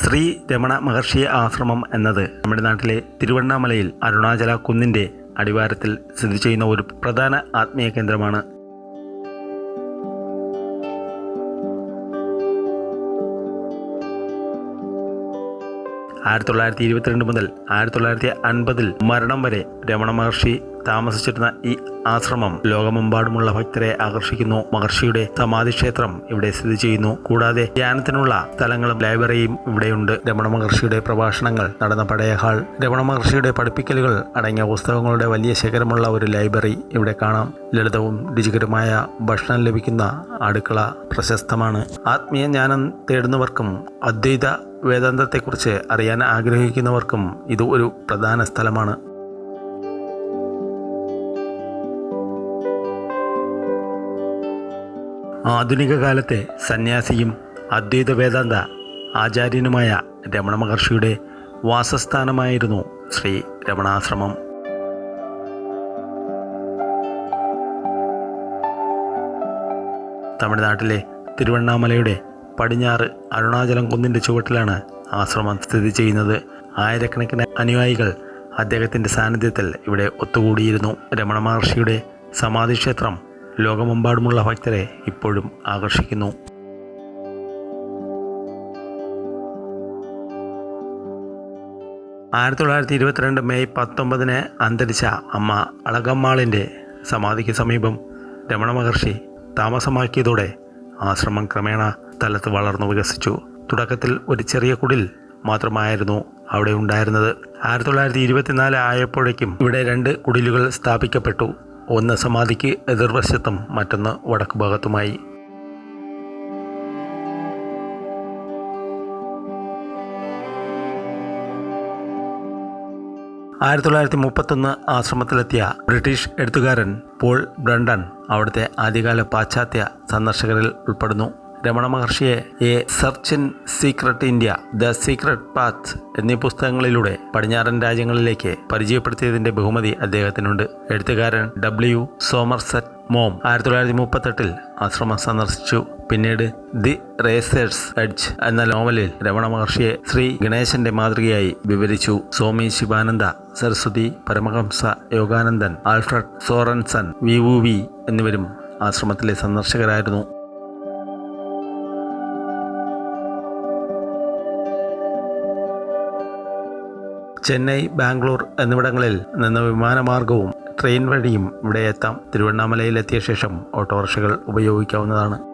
ശ്രീ രമണ മഹർഷി ആശ്രമം എന്നത് തമിഴ്നാട്ടിലെ നാട്ടിലെ തിരുവണ്ണാമലയിൽ അരുണാചല കുന്നിന്റെ അടിവാരത്തിൽ സ്ഥിതി ചെയ്യുന്ന ഒരു പ്രധാന ആത്മീയ കേന്ദ്രമാണ് ആയിരത്തി തൊള്ളായിരത്തി ഇരുപത്തിരണ്ട് മുതൽ ആയിരത്തി തൊള്ളായിരത്തി അൻപതിൽ മരണം വരെ രമണ മഹർഷി താമസിച്ചിരുന്ന ഈ ആശ്രമം ലോകമെമ്പാടുമുള്ള ഭക്തരെ ആകർഷിക്കുന്നു. മഹർഷിയുടെ സമാധി ക്ഷേത്രം ഇവിടെ സ്ഥിതി ചെയ്യുന്നു. കൂടാതെ ധ്യാനത്തിനുള്ള സ്ഥലങ്ങളും ലൈബ്രറിയും ഇവിടെയുണ്ട്. രമണ മഹർഷിയുടെ പ്രഭാഷണങ്ങൾ നടന്ന പഴയ ഹാൾ. രമണ മഹർഷിയുടെ പഠിപ്പിക്കലുകൾ അടങ്ങിയ പുസ്തകങ്ങളുടെ വലിയ ശേഖരമുള്ള ഒരു ലൈബ്രറി ഇവിടെ കാണാം. ലളിതവും രുചികരമായ ഭക്ഷണം ലഭിക്കുന്ന അടുക്കള പ്രശസ്തമാണ്. ആത്മീയ ജ്ഞാനം തേടുന്നവർക്കും അദ്വൈത വേദാന്തത്തെക്കുറിച്ച് അറിയാൻ ആഗ്രഹിക്കുന്നവർക്കും ഇത് ഒരു പ്രധാന സ്ഥലമാണ്. ആധുനിക കാലത്തെ സന്യാസിയും അദ്വൈത വേദാന്ത ആചാര്യനുമായ രമണ മഹർഷിയുടെ വാസസ്ഥാനമായിരുന്നു ശ്രീ രമണാശ്രമം. തമിഴ്നാട്ടിലെ തിരുവണ്ണാമലയുടെ പടിഞ്ഞാറ് അരുണാചലം കുന്നിന്റെ ചുവട്ടിലാണ് ആശ്രമം സ്ഥിതി ചെയ്യുന്നത്. ആയിരക്കണക്കിന് അനുയായികൾ അദ്ദേഹത്തിന്റെ സാന്നിധ്യത്തിൽ ഇവിടെ ഒത്തുകൂടിയിരുന്നു. രമണ മഹർഷിയുടെ സമാധി ക്ഷേത്രം ലോകമെമ്പാടുമുള്ള ഭക്തരെ ഇപ്പോഴും ആകർഷിക്കുന്നു. ആയിരത്തി തൊള്ളായിരത്തി ഇരുപത്തിരണ്ട് മെയ് പത്തൊമ്പതിന് അന്തരിച്ച അമ്മ അളകമ്മാളിന്റെ സമാധിക്ക് സമീപം രമണ മഹർഷി താമസമാക്കിയതോടെ ആശ്രമം ക്രമേണ സ്ഥലത്ത് വളർന്നു വികസിച്ചു. തുടക്കത്തിൽ ഒരു ചെറിയ കുടിൽ മാത്രമായിരുന്നു അവിടെ ഉണ്ടായിരുന്നത്. ആയിരത്തി തൊള്ളായിരത്തി ഇരുപത്തിനാല് ആയപ്പോഴേക്കും ഇവിടെ രണ്ട് കുടിലുകൾ സ്ഥാപിക്കപ്പെട്ടു. ഒന്ന് സമാധിക്ക് എതിർവശത്തും മറ്റൊന്ന് വടക്ക് ഭാഗത്തുമായി. ആയിരത്തി തൊള്ളായിരത്തി മുപ്പത്തൊന്ന് ആശ്രമത്തിലെത്തിയ ബ്രിട്ടീഷ് എഴുത്തുകാരൻ പോൾ ബ്രണ്ടൺ അവിടുത്തെ ആദ്യകാല പാശ്ചാത്യ സന്ദർശകരിൽ ഉൾപ്പെടുന്നു. Ramana മഹർഷിയെ a search in secret India the secret path എന്നീ പുസ്തകങ്ങളിലൂടെ പടിഞ്ഞാറൻ രാജ്യങ്ങളിലേക്ക് പരിചയപ്പെടുത്തിയതിന്റെ ബഹുമതി അദ്ദേഹത്തിനുണ്ട്. എഴുത്തുകാരൻ ഡബ്ല്യു സോമർസെറ്റ് മോം ആയിരത്തി തൊള്ളായിരത്തി മുപ്പത്തെട്ടിൽ ആശ്രമം സന്ദർശിച്ചു. പിന്നീട് ദി റേസേഴ്സ് എഡ്ജ് എന്ന നോവലിൽ രമണ മഹർഷിയെ ശ്രീ ഗണേശന്റെ മാതൃകയായി വിവരിച്ചു. സ്വാമി ശിവാനന്ദ സരസ്വതി പരമഹംസ യോഗാനന്ദൻ ആൽഫ്രഡ് സോറൻസൺ വി വു എന്നിവരും ആശ്രമത്തിലെ സന്ദർശകരായിരുന്നു. ചെന്നൈ ബാംഗ്ലൂർ എന്നിവിടങ്ങളിൽ നിന്ന് വിമാനമാർഗവും ട്രെയിൻ വഴിയും ഇവിടെ എത്താം. തിരുവണ്ണാമലയിലെത്തിയ ശേഷം ഓട്ടോറിക്ഷകൾ ഉപയോഗിക്കാവുന്നതാണ്.